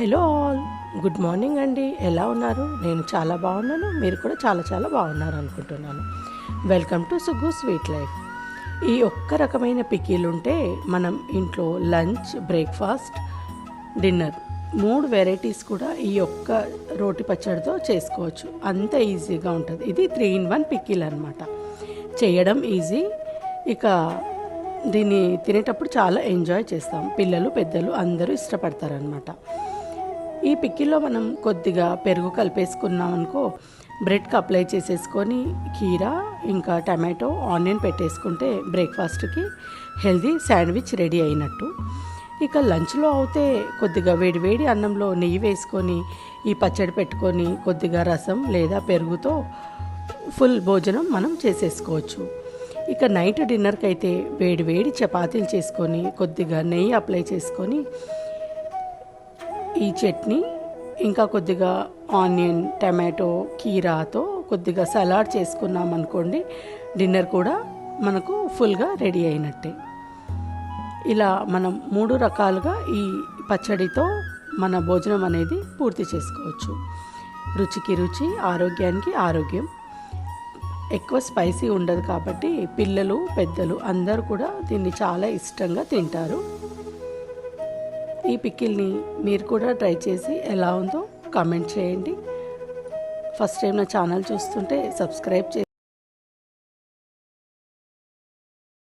Hello all. Good morning అండి. ఎలా ఉన్నారు? నేను చాలా బాగున్నాను. మీరు కూడా చాలా చాలా బాగున్నారు అనుకుంటున్నాను. Welcome to Suggu sweet life ఈ ఒక్క రకమైన పికీలు ఉంటే మనం ఇంట్లో లంచ్ బ్రేక్ఫాస్ట్ డిన్నర్ మూడు వెరైటీస్ కూడా ఈ ఒక్క రోటి పచ్చడితో చేసుకోవచ్చు. అంత ఈజీగా ఉంటుంది. ఇది త్రీ ఇన్ వన్ పికీల్ అనమాట చేయడం ఈజీ. ఇక దీన్ని తినేటప్పుడు చాలా ఎంజాయ్ చేస్తాం. పిల్లలు పెద్దలు అందరూ ఇష్టపడతారనమాట ఈ పిక్కిల్లో మనం కొద్దిగా పెరుగు కలిపేసుకున్నాం అనుకో బ్రెడ్కి అప్లై చేసేసుకొని కీరా ఇంకా టమాటో ఆనియన్ పెట్టేసుకుంటే బ్రేక్ఫాస్ట్కి హెల్దీ శాండ్విచ్ రెడీ అయినట్టు. ఇక లంచ్లో అయితే కొద్దిగా వేడివేడి అన్నంలో నెయ్యి వేసుకొని ఈ పచ్చడి పెట్టుకొని కొద్దిగా రసం లేదా పెరుగుతో ఫుల్ భోజనం మనం చేసేసుకోవచ్చు. ఇక నైట్ డిన్నర్కి అయితే వేడివేడి చపాతీలు చేసుకొని కొద్దిగా నెయ్యి అప్లై చేసుకొని ఈ చట్నీ ఇంకా కొద్దిగా ఆనియన్ టమాటో కీరాతో కొద్దిగా సలాడ్ చేసుకున్నాం అనుకోండి డిన్నర్ కూడా మనకు ఫుల్గా రెడీ అయినట్టే. ఇలా మనం మూడు రకాలుగా ఈ పచ్చడితో మన భోజనం అనేది పూర్తి చేసుకోవచ్చు. రుచికి రుచి ఆరోగ్యానికి ఆరోగ్యం. ఎక్కువ స్పైసీ ఉండదు కాబట్టి పిల్లలు పెద్దలు అందరూ కూడా దీన్ని చాలా ఇష్టంగా తింటారు. ఈ పిక్కిల్ని మీరు కూడా ట్రై చేసి ఎలా ఉందో కామెంట్ చేయండి. ఫస్ట్ టైం నా ఛానల్ చూస్తుంటే సబ్స్క్రైబ్ చేసి